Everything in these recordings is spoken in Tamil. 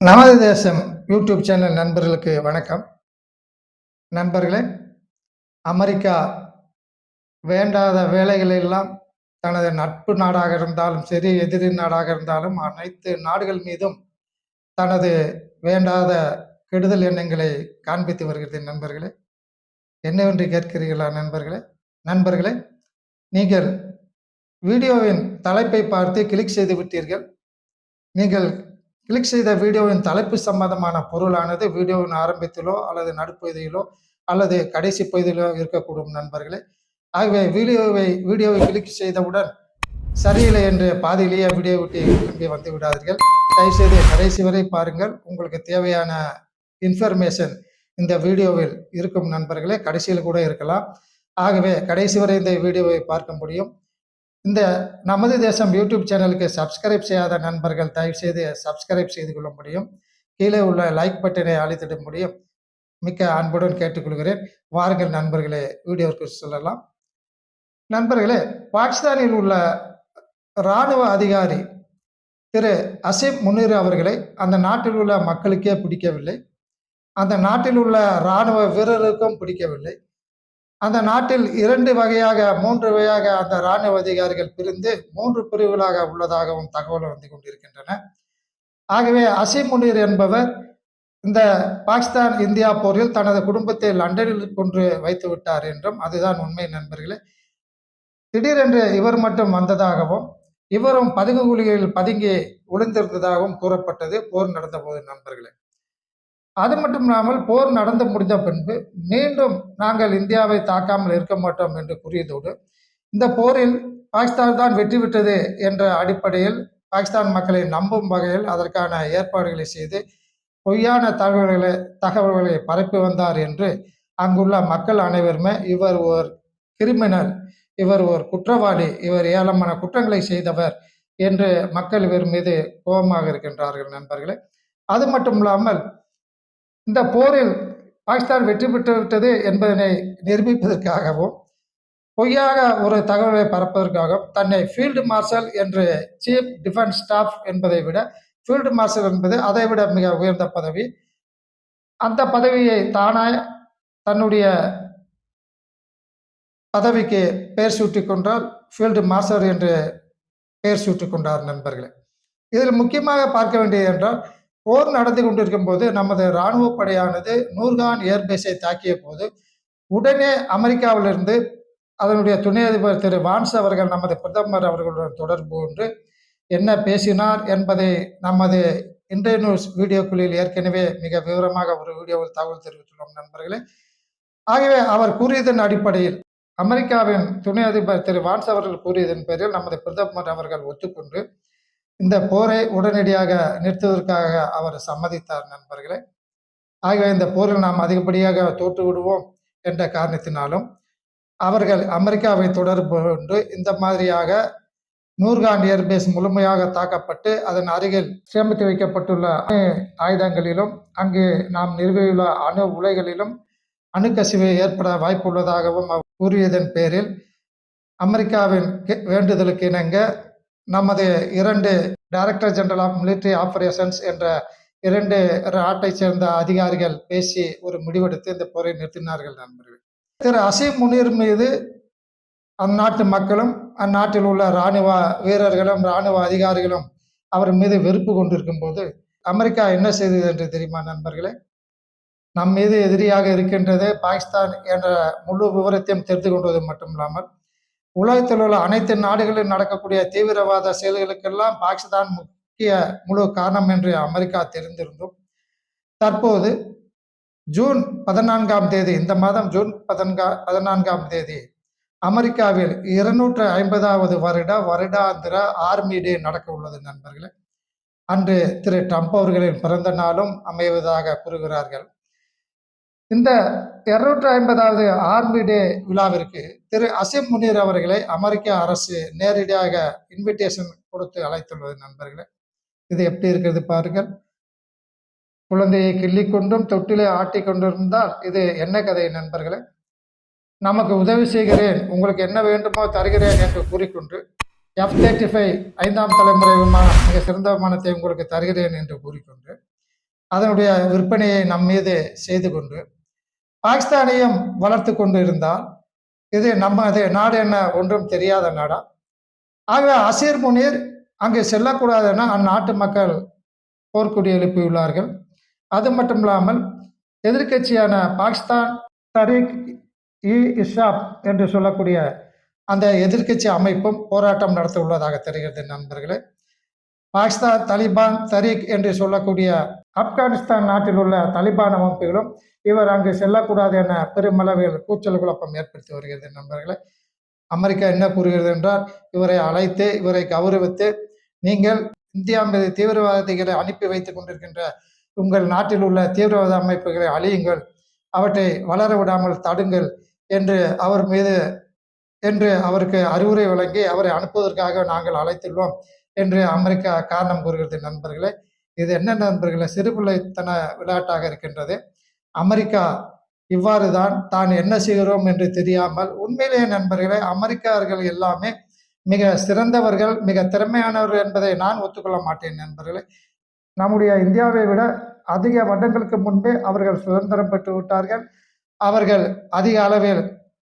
நமது தேசம் யூடியூப் சேனல் நண்பர்களுக்கு வணக்கம். நண்பர்களே அமெரிக்கா வேண்டாத வேலைகளெல்லாம் தனது நட்பு நாடாக இருந்தாலும் சரி எதிரி நாடாக இருந்தாலும் அனைத்து நாடுகள் மீதும் தனது வேண்டாத கெடுதல் எண்ணங்களை காண்பித்து வருகிறது நண்பர்களே. என்னவென்று கேட்கிறீர்களா நண்பர்களே? நண்பர்களே நீங்கள் வீடியோவின் தலைப்பை பார்த்து கிளிக் செய்து விட்டீர்கள். நீங்கள் கிளிக் செய்த வீடியோவின் தலைப்பு சம்பந்தமான பொருளானது வீடியோவின் ஆரம்பத்திலோ அல்லது நடுப்பகுதியிலோ அல்லது கடைசி பகுதியிலோ இருக்கக்கூடும் நண்பர்களே. ஆகவே வீடியோவை வீடியோவை கிளிக் செய்தவுடன் சரியில்லை என்று பாதியிலேயே வீடியோ விட்டு திரும்பி வந்து விடாதீர்கள். தயவுசெய்து கடைசி வரை பாருங்கள். உங்களுக்கு தேவையான இன்ஃபர்மேஷன் இந்த வீடியோவில் இருக்கும் நண்பர்களே. கடைசியில் கூட இருக்கலாம். ஆகவே கடைசி வரை இந்த வீடியோவை பார்க்க முடியும். இந்த நமது தேசம் யூடியூப் சேனலுக்கு சப்ஸ்கிரைப் செய்யாத நண்பர்கள் தயவுசெய்து சப்ஸ்கிரைப் செய்து கொள்ள முடியும். கீழே உள்ள லைக் பட்டனை அழுத்திட முடியும். மிக்க அன்புடன் கேட்டுக்கொள்கிறேன். வாருங்கள் நண்பர்களே வீடியோவுக்கு சொல்லலாம். நண்பர்களே பாகிஸ்தானில் உள்ள இராணுவ அதிகாரி திரு அசீப் முனீர் அவர்களை அந்த நாட்டில் உள்ள மக்களுக்கே பிடிக்கவில்லை. அந்த நாட்டில் உள்ள இராணுவ வீரருக்கும் பிடிக்கவில்லை. அந்த நாட்டில் இரண்டு வகையாக மூன்று வகையாக அந்த இராணுவ அதிகாரிகள் பிரிந்து மூன்று பிரிவுகளாக உள்ளதாகவும் தகவல் வந்து கொண்டிருக்கின்றன. ஆகவே அசீம் முனீர் என்பவர் இந்த பாகிஸ்தான் இந்தியா போரில் தனது குடும்பத்தை லண்டனில் கொன்று வைத்து விட்டார் என்றும் அதுதான் உண்மை நண்பர்களே. திடீரென்று இவர் மட்டும் வந்ததாகவும் இவரும் பதுங்கு குழிகளில் பதுங்கி ஒளிந்திருந்ததாகவும் கூறப்பட்டது போர் நடந்தபோது நண்பர்களே. அது மட்டும் இல்லாமல் போர் நடந்து முடிந்த பின்பு மீண்டும் நாங்கள் இந்தியாவை தாக்காமல் இருக்க மாட்டோம் என்று கூறியதோடு இந்த போரில் பாகிஸ்தான் தான் வெற்றி விட்டது என்ற அடிப்படையில் பாகிஸ்தான் மக்களை நம்பும் வகையில் அதற்கான ஏற்பாடுகளை செய்து பொய்யான தகவல்களை தகவல்களை பரப்பி வந்தார் என்று அங்குள்ள மக்கள் அனைவருமே இவர் ஒரு கிரிமினல் இவர் ஒரு குற்றவாளி இவர் ஏலமான குற்றங்களை செய்தவர் என்று மக்கள் இவர் மீது கோபமாக இருக்கின்றார்கள் நண்பர்களே. அது மட்டும் இல்லாமல் இந்த போரில் பாகிஸ்தான் வெற்றி பெற்று விட்டது என்பதனை நிரூபிப்பதற்காகவும் பொய்யாக ஒரு தகவலை பரப்பதற்காகவும் தன்னை ஃபீல்டு மார்ஷல் என்று சீஃப் டிஃபென்ஸ் ஸ்டாஃப் என்பதை விட ஃபீல்டு மார்ஷல் என்பது அதை விட மிக உயர்ந்த பதவி. அந்த பதவியை தானாய் தன்னுடைய பதவிக்கு பெயர் சூட்டி கொண்டால் ஃபீல்டு மாஸ்டர் என்று பெயர் சூட்டி கொண்டார் நண்பர்களே. இதில் முக்கியமாக பார்க்க வேண்டியது என்றால் போர் நடந்து கொண்டிருக்கும் போது நமது இராணுவ படையானது நூர்கான் ஏர்பேஸை தாக்கிய போது உடனே அமெரிக்காவிலிருந்து அதனுடைய துணை அதிபர் திரு வான்ஸ் அவர்கள் நமது பிரதமர் அவர்களுடன் தொடர்பு கொண்டு என்ன பேசினார் என்பதை நமது இன்றைய நியூஸ் வீடியோக்குள்ளில் ஏற்கனவே மிக விவரமாக ஒரு வீடியோவில் தகவல் தெரிவித்துள்ளோம் நண்பர்களே. ஆகவே அவர் கூறியதன் அடிப்படையில் அமெரிக்காவின் துணை அதிபர் திரு வான்ஸ் அவர்கள் கூறியதன் பேரில் நமது பிரதமர் அவர்கள் ஒத்துக்கொண்டு இந்த போரை உடனடியாக நிறுத்துவதற்காக அவர் சம்மதித்தார் நண்பர்களே. ஆகவே இந்த போரில் நாம் அதிகப்படியாக தோற்று விடுவோம் என்ற காரணத்தினாலும் அவர்கள் அமெரிக்காவை தொடர்பு கொண்டு இந்த மாதிரியாக நூர்கான் ஏர்பேஸ் முழுமையாக தாக்கப்பட்டு அதன் அருகில் சேமித்து வைக்கப்பட்டுள்ள ஆயுதங்களிலும் அங்கு நாம் நிறுவியுள்ள அணு உலைகளிலும் அணுக்கசிவு ஏற்பட வாய்ப்புள்ளதாகவும் அவர் கூறியதன் பேரில் அமெரிக்காவின் வேண்டுதலுக்கு இணங்க நமது இரண்டு director general of military operations என்ற இரண்டு நாட்டை சேர்ந்த அதிகாரிகள் பேசி ஒரு முடிவெடுத்து இந்த போரை நிறுத்தினார்கள் நண்பர்கள். திரு அசீம் முனீர் மீது அந்நாட்டு மக்களும் அந்நாட்டில் உள்ள இராணுவ வீரர்களும் இராணுவ அதிகாரிகளும் அவர் மீது வெறுப்பு கொண்டிருக்கும் போது அமெரிக்கா என்ன செய்தது என்று தெரியுமா நண்பர்களே? நம் மீது எதிரியாக இருக்கின்றது பாகிஸ்தான் என்ற முழு விவரத்தையும் தெரிந்து கொண்டது மட்டும் இல்லாமல் உலகத்தில் உள்ள அனைத்து நாடுகளிலும் நடக்கக்கூடிய தீவிரவாத செயல்களுக்கெல்லாம் பாகிஸ்தான் முக்கிய முழு காரணம் என்று அமெரிக்கா தெரிந்திருந்தும் தற்போது ஜூன் பதினான்காம் தேதி இந்த மாதம் ஜூன் பதினான்கா பதினான்காம் தேதி அமெரிக்காவில் இருநூற்று ஐம்பதாவது வருட வருடாந்திர ஆர்மி டே நடக்க உள்ளது நண்பர்களே. அன்று திரு ட்ரம்ப் அவர்களின் பிறந்த நாளும் அமைவதாக கூறுகிறார்கள். இந்த இருநூற்று ஐம்பதாவது ஆர்மி டே விழாவிற்கு திரு அசிம் முனீர் அவர்களை அமெரிக்க அரசு நேரடியாக இன்விடேஷன் கொடுத்து அழைத்துள்ளது நண்பர்களே. இது எப்படி இருக்கிறது பாருங்கள். குழந்தையை கிள்ளிக்கொண்டும் தொட்டிலே ஆட்டி கொண்டிருந்தால் இது என்ன கதை நண்பர்களே? நமக்கு உதவி செய்கிறேன். உங்களுக்கு என்ன வேண்டுமோ தருகிறேன் என்று கூறிக்கொண்டு எஃப் தேர்ட்டி ஃபைவ் ஐந்தாம் தலைமுறை விமானம் மிக சிறந்த விமானத்தை உங்களுக்கு தருகிறேன் என்று கூறிக்கொண்டு அதனுடைய விற்பனையை நம் மீது செய்து கொண்டு பாகிஸ்தானையும் வளர்த்து கொண்டு இருந்தால் இது நம்ம அது நாடு என்ன ஒன்றும் தெரியாத நாடா? ஆக அசீர் முனீர் அங்கே செல்லக்கூடாதுன்னா அந்நாட்டு மக்கள் போர்க்குடி எழுப்பியுள்ளார்கள். அது மட்டும் இல்லாமல் எதிர்க்கட்சியான பாகிஸ்தான் தரீக் இ இஷாப் என்று சொல்லக்கூடிய அந்த எதிர்க்கட்சி அமைப்பும் போராட்டம் நடத்த உள்ளதாக தெரிகிறது நண்பர்களே. பாகிஸ்தான் தலிபான் தரீக் என்று சொல்லக்கூடிய ஆப்கானிஸ்தான் நாட்டில் உள்ள தலிபான் அமைப்புகளும் இவர் அங்கு செல்லக்கூடாது என பெருமளவில் கூச்சல் குழப்பம் ஏற்படுத்தி வருகிறது நண்பர்களே. அமெரிக்கா என்ன கூறுகிறது என்றால் இவரை அழைத்து இவரை கௌரவித்து நீங்கள் இந்தியா மீது தீவிரவாதிகளை அனுப்பி வைத்துக் கொண்டிருக்கின்ற உங்கள் நாட்டில் உள்ள தீவிரவாத அமைப்புகளை அழியுங்கள் அவற்றை வளர விடாமல் தடுங்கள் என்று அவர் மீது என்று அவருக்கு அறிவுரை வழங்கி அவரை அனுப்புவதற்காக நாங்கள் அழைத்துள்ளோம் என்று அமெரிக்கா காரணம் கூறுகிறது நண்பர்களே. இது என்ன நண்பர்களே? சிறுபிள்ளைத்தன விளையாட்டாக இருக்கின்றது. அமெரிக்கா இவ்வாறு தான் தான் என்ன செய்கிறோம் என்று தெரியாமல் உண்மையிலேயே நண்பர்களே அமெரிக்கர்கள் எல்லாமே மிக சிறந்தவர்கள் மிக திறமையானவர்கள் என்பதை நான் ஒத்துக்கொள்ள மாட்டேன் நண்பர்களே. நம்முடைய இந்தியாவை விட அதிக வருடங்களுக்கு முன்பே அவர்கள் சுதந்திரம் பெற்று விட்டார்கள். அவர்கள் அதிக அளவில்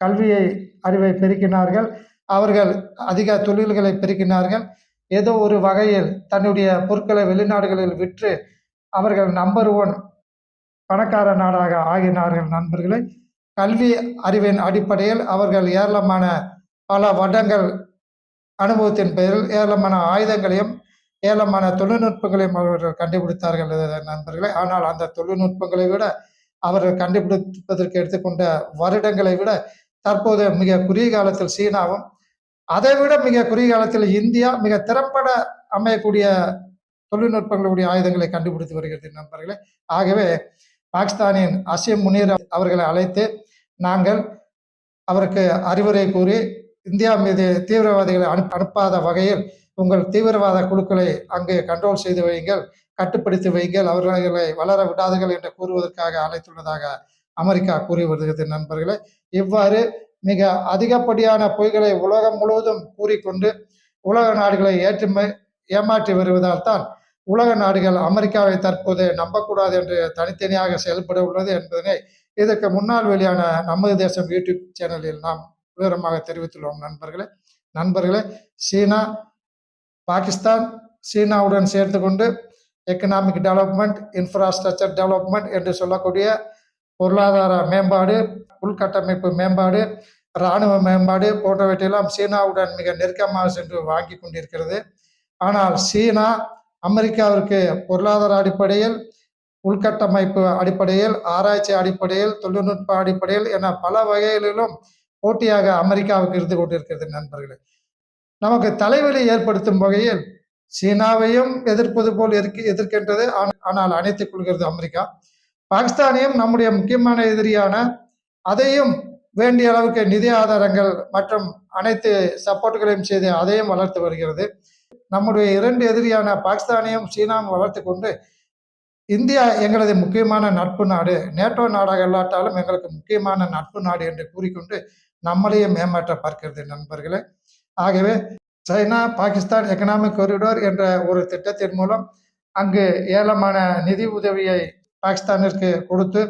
கல்வியை அறிவை பெருக்கினார்கள். அவர்கள் அதிக தொழில்களை பெருக்கினார்கள். ஏதோ ஒரு வகையில் தன்னுடைய பொருட்களை வெளிநாடுகளில் விற்று அவர்கள் நம்பர் ஒன் பணக்கார நாடாக ஆகினார்கள். நண்பர்களை கல்வி அறிவின் அடிப்படையில் அவர்கள் ஏராளமான பல வடங்கள் அனுபவத்தின் பெயரில் ஏராளமான ஆயுதங்களையும் ஏராளமான தொழில்நுட்பங்களையும் அவர்கள் கண்டுபிடித்தார்கள். நண்பர்களே ஆனால் அந்த தொழில்நுட்பங்களை விட அவர்கள் கண்டுபிடிப்பதற்கு எடுத்துக்கொண்ட வருடங்களை விட தற்போது மிக குறுகிய காலத்தில் சீனாவும் அதை விட மிக குறுகிய காலத்தில் இந்தியா மிக திறம்பட அமையக்கூடிய தொழில்நுட்பங்களுடைய ஆயுதங்களை கண்டுபிடித்து வருகிறது நண்பர்களே. ஆகவே பாகிஸ்தானின் அசிம் முனீர் அவர்களை அழைத்து நாங்கள் அவருக்கு அறிவுரை கூறி இந்தியா மீது தீவிரவாதிகளை அனுப்ப அனுப்பாத வகையில் உங்கள் தீவிரவாத குழுக்களை அங்கு கண்ட்ரோல் செய்து வையுங்கள் கட்டுப்படுத்தி வையுங்கள் அவர்களை வளர விடாதீர்கள் என்று கூறுவதற்காக அழைத்துள்ளதாக அமெரிக்கா கூறி வருகிறது நண்பர்களே. இவ்வாறு மிக அதிகப்படியான பொய்களை உலகம் முழுவதும் கூறிக்கொண்டு உலக நாடுகளை ஏற்றுமை ஏமாற்றி வருவதால் தான் உலக நாடுகள் அமெரிக்காவை தற்போது நம்பக்கூடாது என்று தனித்தனியாக செயல்பட உள்ளது என்பதனை இதற்கு முன்னால் வெளியான நமது தேசம் யூடியூப் சேனலில் நாம் விவரமாக தெரிவித்துள்ளோம் நண்பர்களே. நண்பர்களே சீனா பாகிஸ்தான் சீனாவுடன் சேர்த்து கொண்டு எக்கனாமிக் டெவலப்மெண்ட் இன்ஃப்ராஸ்ட்ரக்சர் டெவலப்மெண்ட் என்று சொல்லக்கூடிய பொருளாதார மேம்பாடு உள்கட்டமைப்பு மேம்பாடு இராணுவ மேம்பாடு போன்றவற்றையெல்லாம் சீனாவுடன் மிக நெருக்கமாக சென்று வாங்கி கொண்டிருக்கிறது. ஆனால் சீனா அமெரிக்காவிற்கு பொருளாதார அடிப்படையில் உள்கட்டமைப்பு அடிப்படையில் ஆராய்ச்சி அடிப்படையில் தொழில்நுட்ப அடிப்படையில் என பல வகைகளிலும் போட்டியாக அமெரிக்காவுக்கு இருந்து கொண்டிருக்கிறது நண்பர்களே. நமக்கு தலைவலி ஏற்படுத்தும் வகையில் சீனாவையும் எதிர்ப்பது போல் இருக்கு எதிர்க்கின்றது. ஆனால் அணைத்துக் கொள்கிறது அமெரிக்கா. பாகிஸ்தானையும் நம்முடைய முக்கியமான எதிரியான அதையும் வேண்டிய அளவுக்கு நிதி ஆதாரங்கள் மற்றும் அனைத்து சப்போர்ட்டுகளையும் செய்து அதையும் வளர்த்து வருகிறது. நம்முடைய இரண்டு எதிரியான பாகிஸ்தானையும் சீனாவும் வளர்த்து கொண்டு இந்தியா எங்களது முக்கியமான நட்பு நாடு. நேட்டோ நாடாக இல்லாட்டாலும் எங்களுக்கு முக்கியமான நட்பு நாடு என்று கூறிக்கொண்டு நம்மளையும் மேம்பாற்ற பார்க்கிறது நண்பர்களே. ஆகவே சைனா பாகிஸ்தான் எக்கனாமிக் கொரிடோர் என்ற ஒரு திட்டத்தின் மூலம் அங்கு ஏலமான நிதி உதவியை பாகிஸ்தானிற்கு கொடுத்து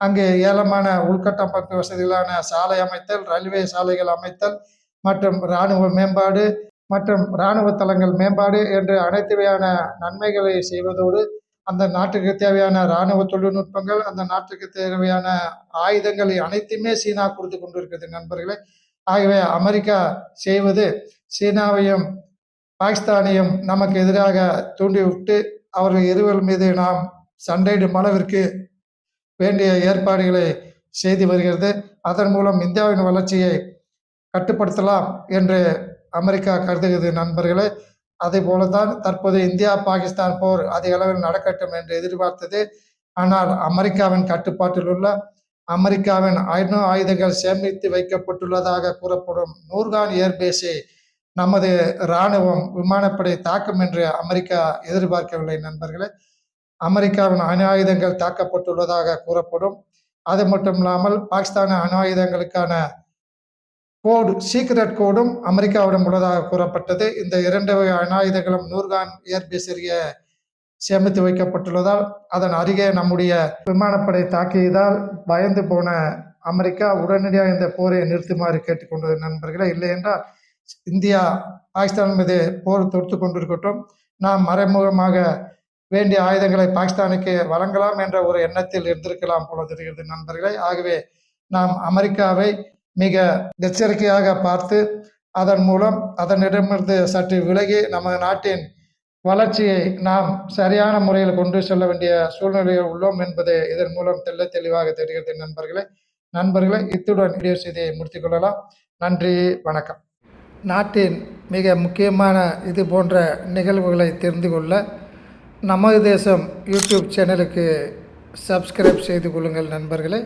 அங்கு ஏலமான உள்கட்டமைப்பு வசதிகளான சாலை அமைத்தல் ரயில்வே சாலைகள் அமைத்தல் மற்றும் இராணுவ மேம்பாடு மற்றும் இராணுவ தளங்கள் மேம்பாடு என்று அனைத்து வகையான நன்மைகளை செய்வதோடு அந்த நாட்டுக்கு தேவையான இராணுவ தொழில்நுட்பங்கள் அந்த நாட்டுக்கு தேவையான ஆயுதங்களை அனைத்துமே சீனா கொடுத்து கொண்டிருக்கிறது நண்பர்களே. ஆகவே அமெரிக்கா செய்வது சீனாவையும் பாகிஸ்தானையும் நமக்கு எதிராக தூண்டிவிட்டு அவர்கள் இருவர் மீது நாம் சண்டையிடும் அளவிற்கு வேண்டிய ஏற்பாடுகளை செய்து வருகிறது. அதன் மூலம் இந்தியாவின் வளர்ச்சியை கட்டுப்படுத்தலாம் என்று அமெரிக்கா கருதுகிறது நண்பர்களே. அதே போலதான் தற்போது இந்தியா பாகிஸ்தான் போர் அதிக அளவில் நடக்கட்டும் என்று எதிர்பார்த்தது. ஆனால் அமெரிக்காவின் கட்டுப்பாட்டில் உள்ள அமெரிக்காவின் அணு ஆயுதங்கள் சேமித்து வைக்கப்பட்டுள்ளதாக கூறப்படும் நூர்கான் ஏர்பேஸை நமது இராணுவம் விமானப்படை தாக்கும் என்று அமெரிக்கா எதிர்பார்க்கவில்லை நண்பர்களே. அமெரிக்காவின் அணு ஆயுதங்கள் தாக்கப்பட்டுள்ளதாக கூறப்படும். அது மட்டும் இல்லாமல் பாகிஸ்தான அணு ஆயுதங்களுக்கான கோடு சீக்ரெட் கோடும் அமெரிக்காவிடம் உள்ளதாக கூறப்பட்டது. இந்த இரண்டு வகை அணு ஆயுதங்களும் நூர்கான் ஏர்பேஸ் எறிய சேமித்து வைக்கப்பட்டுள்ளதால் அதன் அருகே நம்முடைய விமானப்படை தாக்கியதால் பயந்து போன அமெரிக்கா உடனடியாக இந்த போரை நிறுத்துமாறு கேட்டுக்கொண்டது நண்பர்களே. இல்லை என்றால் இந்தியா பாகிஸ்தான் மீது போர் தொடுத்து கொண்டிருக்கட்டும். நாம் மறைமுகமாக வேண்டிய ஆயுதங்களை பாகிஸ்தானுக்கு வழங்கலாம் என்ற ஒரு எண்ணத்தில் இருந்திருக்கலாம் போல தெரிகிறது நண்பர்களே. ஆகவே நாம் அமெரிக்காவை மிக எச்சரிக்கையாக பார்த்து அதன் மூலம் அதனிடமிருந்து சற்று விலகி நமது நாட்டின் வளர்ச்சியை நாம் சரியான முறையில் கொண்டு செல்ல வேண்டிய சூழ்நிலையில் உள்ளோம் என்பது இதன் மூலம் தெள்ள தெளிவாக தெரிகிறது நண்பர்களே. நண்பர்களே இத்துடன் வீடியோ செய்தியை முடித்துக் கொள்ளலாம். நன்றி வணக்கம். நாட்டின் மிக முக்கியமான இது போன்ற நிகழ்வுகளை தெரிந்து கொள்ள நமது தேசம் யூடியூப் சேனலுக்கு சப்ஸ்கிரைப் செய்து கொள்ளுங்கள் நண்பர்களே.